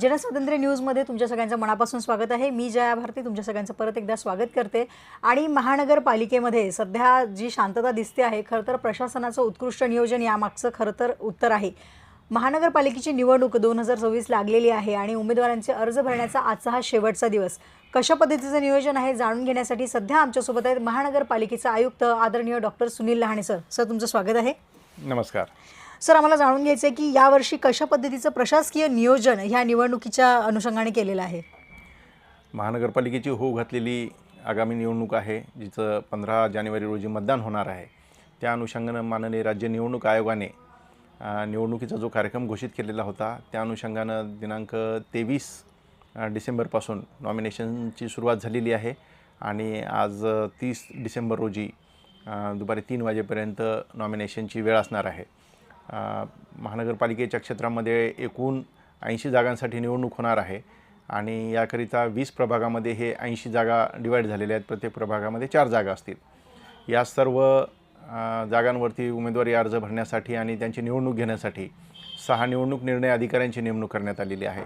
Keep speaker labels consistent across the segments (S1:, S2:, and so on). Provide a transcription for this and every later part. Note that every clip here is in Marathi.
S1: जनस्वातंत्र्य न्यूजमध्ये तुमच्या सगळ्यांचं मनापासून स्वागत आहे. मी जया भारती तुमच्या सगळ्यांचं परत एकदा स्वागत करते. आणि महानगरपालिकेमध्ये सध्या जी शांतता दिसते आहे खरं तर प्रशासनाचं उत्कृष्ट नियोजन यामागचं खरं तर उत्तर आहे. महानगरपालिकेची निवडणूक दोन हजार चोवीस लागलेली आहे आणि उमेदवारांचे अर्ज भरण्याचा आजचा हा शेवटचा दिवस. कशा पद्धतीचं नियोजन आहे जाणून घेण्यासाठी सध्या आमच्यासोबत आहेत महानगरपालिकेचे आयुक्त आदरणीय doctor Sunil Lahane sir. Sir तुमचं स्वागत आहे.
S2: नमस्कार.
S1: सर आम्हाला जाणून घ्यायचं आहे की यावर्षी कशा पद्धतीचं प्रशासकीय नियोजन ह्या निवडणुकीच्या अनुषंगाने केलेलं आहे?
S2: महानगरपालिकेची होऊ घातलेली आगामी निवडणूक आहे जिचं पंधरा जानेवारी रोजी मतदान होणार आहे. त्या अनुषंगानं माननीय राज्य निवडणूक आयोगाने निवडणुकीचा जो कार्यक्रम घोषित केलेला होता त्या अनुषंगानं दिनांक तेवीस डिसेंबरपासून नॉमिनेशनची सुरुवात झालेली आहे. आणि आज तीस डिसेंबर रोजी दुपारी तीन वाजेपर्यंत नॉमिनेशनची वेळ असणार आहे. महानगरपालिकेच्या क्षेत्रामध्ये एकूण ऐंशी जागांसाठी निवडणूक होणार आहे आणि याकरिता वीस प्रभागामध्ये हे ऐंशी जागा डिवाईड झालेल्या आहेत. प्रत्येक प्रभागामध्ये चार जागा असतील. या सर्व जागांवरती उमेदवारी अर्ज भरण्यासाठी आणि त्यांची निवडणूक घेण्यासाठी सहा निवडणूक निर्णय अधिकाऱ्यांची नेमणूक करण्यात आलेली आहे.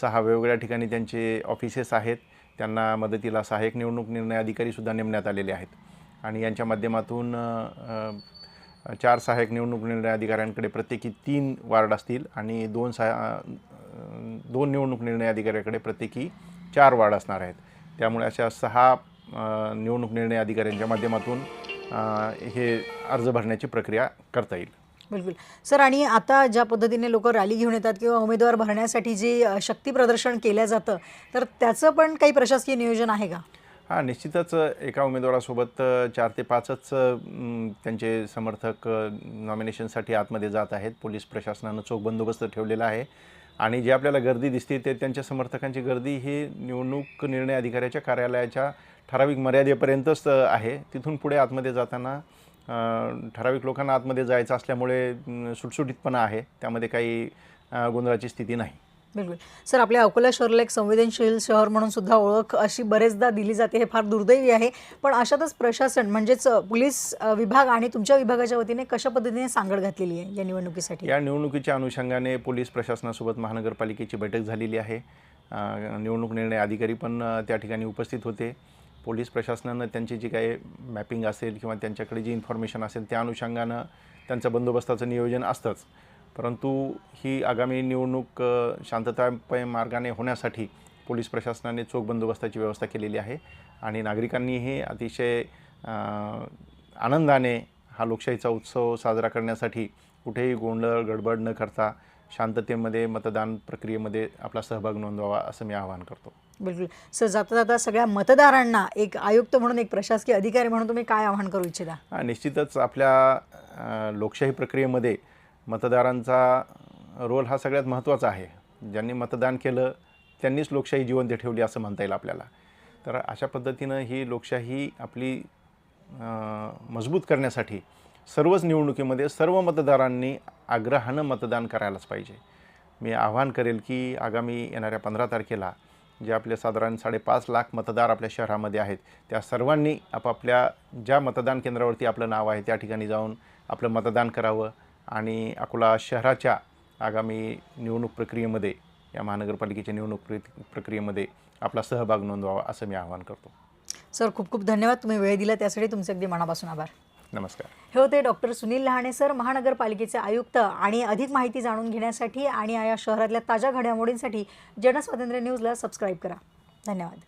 S2: सहा वेगवेगळ्या ठिकाणी त्यांचे ऑफिसेस आहेत. त्यांना मदतीला सहाय्यक निवडणूक निर्णय अधिकारीसुद्धा नेमण्यात आलेले आहेत. आणि यांच्या माध्यमातून चार सहाय्यक निवडणूक निर्णय अधिकाऱ्यांकडे प्रत्येकी तीन वार्ड असतील आणि दोन सहा दोन निवडणूक निर्णय अधिकाऱ्याकडे प्रत्येकी चार वार्ड असणार आहेत. त्यामुळे अशा सहा निवडणूक निर्णय अधिकाऱ्यांच्या माध्यमातून हे अर्ज भरण्याची प्रक्रिया करता येईल.
S1: बिलकुल. सर आणि आता ज्या पद्धतीने लोक रॅली घेऊन येतात किंवा उमेदवार भरण्यासाठी जे शक्ती प्रदर्शन केलं जातं तर त्याचं पण काही प्रशासकीय नियोजन आहे का?
S2: हां निश्चितच एका उमेदवारासोबत चार ते पाचच त्यांचे समर्थक नॉमिनेशनसाठी आतमध्ये जात आहेत. पोलीस प्रशासनानं चोख बंदोबस्त ठेवलेला आहे. आणि जे आपल्याला गर्दी दिसते ते त्यांच्या समर्थकांची गर्दी ही निवडणूक निर्णय अधिकाऱ्याच्या कार्यालयाच्या ठराविक मर्यादेपर्यंतच आहे. तिथून पुढे आतमध्ये जाताना ठराविक लोकांना आतमध्ये जायचं असल्यामुळे सुटसुटीतपणा आहे. त्यामध्ये काही गोंधळाची स्थिती नाही.
S1: बिलकुल सर आपल्या अकोला शहराला एक संवेदनशील शहर म्हणून सुद्धा ओळख अशी बरेचदा दिली जाते हे फार दुर्दैवी आहे. पण अशातच प्रशासन म्हणजेच पोलीस विभाग आणि तुमच्या विभागाच्या वतीने कशा पद्धतीने सांगड घातलेली आहे या निवडणुकीसाठी?
S2: या निवडणुकीच्या अनुषंगाने पोलीस प्रशासनासोबत महानगरपालिकेची बैठक झालेली आहे. निवडणूक निर्णय अधिकारी पण त्या ठिकाणी उपस्थित होते. पोलीस प्रशासनानं त्यांची जी काही मॅपिंग असेल किंवा त्यांच्याकडे जी इन्फॉर्मेशन असेल त्या अनुषंगानं त्यांचं बंदोबस्ताचं नियोजन असतंच. परंतु ही आगामी निवडणूक अ, शांततामय मार्गाने होण्यासाठी पोलीस प्रशासनाने चोख बंदोबस्ताची व्यवस्था केलेली आहे आणि नागरिकांनीही अतिशय आनंदाने हा लोकशाहीचा उत्सव साजरा करण्यासाठी कुठेही गोंधळ गडबड न करता शांततेमध्ये मतदान प्रक्रियेमध्ये आपला सहभाग नोंदवावा असं मी आवाहन करतो.
S1: बिलकुल. सर जाता जाता सगळ्या मतदारांना एक आयुक्त म्हणून एक प्रशासकीय अधिकारी म्हणून तुम्ही काय आवाहन करू इच्छिता?
S2: निश्चितच आपल्या लोकशाही प्रक्रियेमध्ये मतदारांचा रोल हा सगळ्यात महत्त्वाचा आहे. ज्यांनी मतदान केलं त्यांनीच लोकशाही जिवंत ठेवली असं म्हणता येईल आपल्याला. तर अशा पद्धतीनं ही लोकशाही आपली मजबूत करण्यासाठी सर्वच निवडणुकीमध्ये सर्व मतदारांनी आग्रहानं मतदान करायलाच पाहिजे. मी आवाहन करेल की आगामी येणाऱ्या पंधरा तारखेला जे आपले साधारण साडेपाच लाख मतदार आपल्या शहरामध्ये आहेत त्या सर्वांनी आपापल्या ज्या मतदान केंद्रावरती आपलं नाव आहे त्या ठिकाणी जाऊन आपलं मतदान करावं. आणि अकोला शहराच्या आगामी निवडणूक प्रक्रियेमध्ये या महानगरपालिकेच्या निवडणूक प्र प्रक्रियेमध्ये आपला सहभाग नोंदवावा असं मी आवाहन करतो.
S1: सर खूप खूप धन्यवाद तुम्ही वेळ दिला त्यासाठी तुमचे अगदी मनापासून आभार.
S2: नमस्कार.
S1: हे होते डॉक्टर सुनील लहाणे सर महानगरपालिकेचे आयुक्त आणि अधिक माहिती जाणून घेण्यासाठी आणि या शहरातल्या ताज्या घडामोडींसाठी जनस्वातंत्र्य न्यूजला सबस्क्राईब करा. धन्यवाद.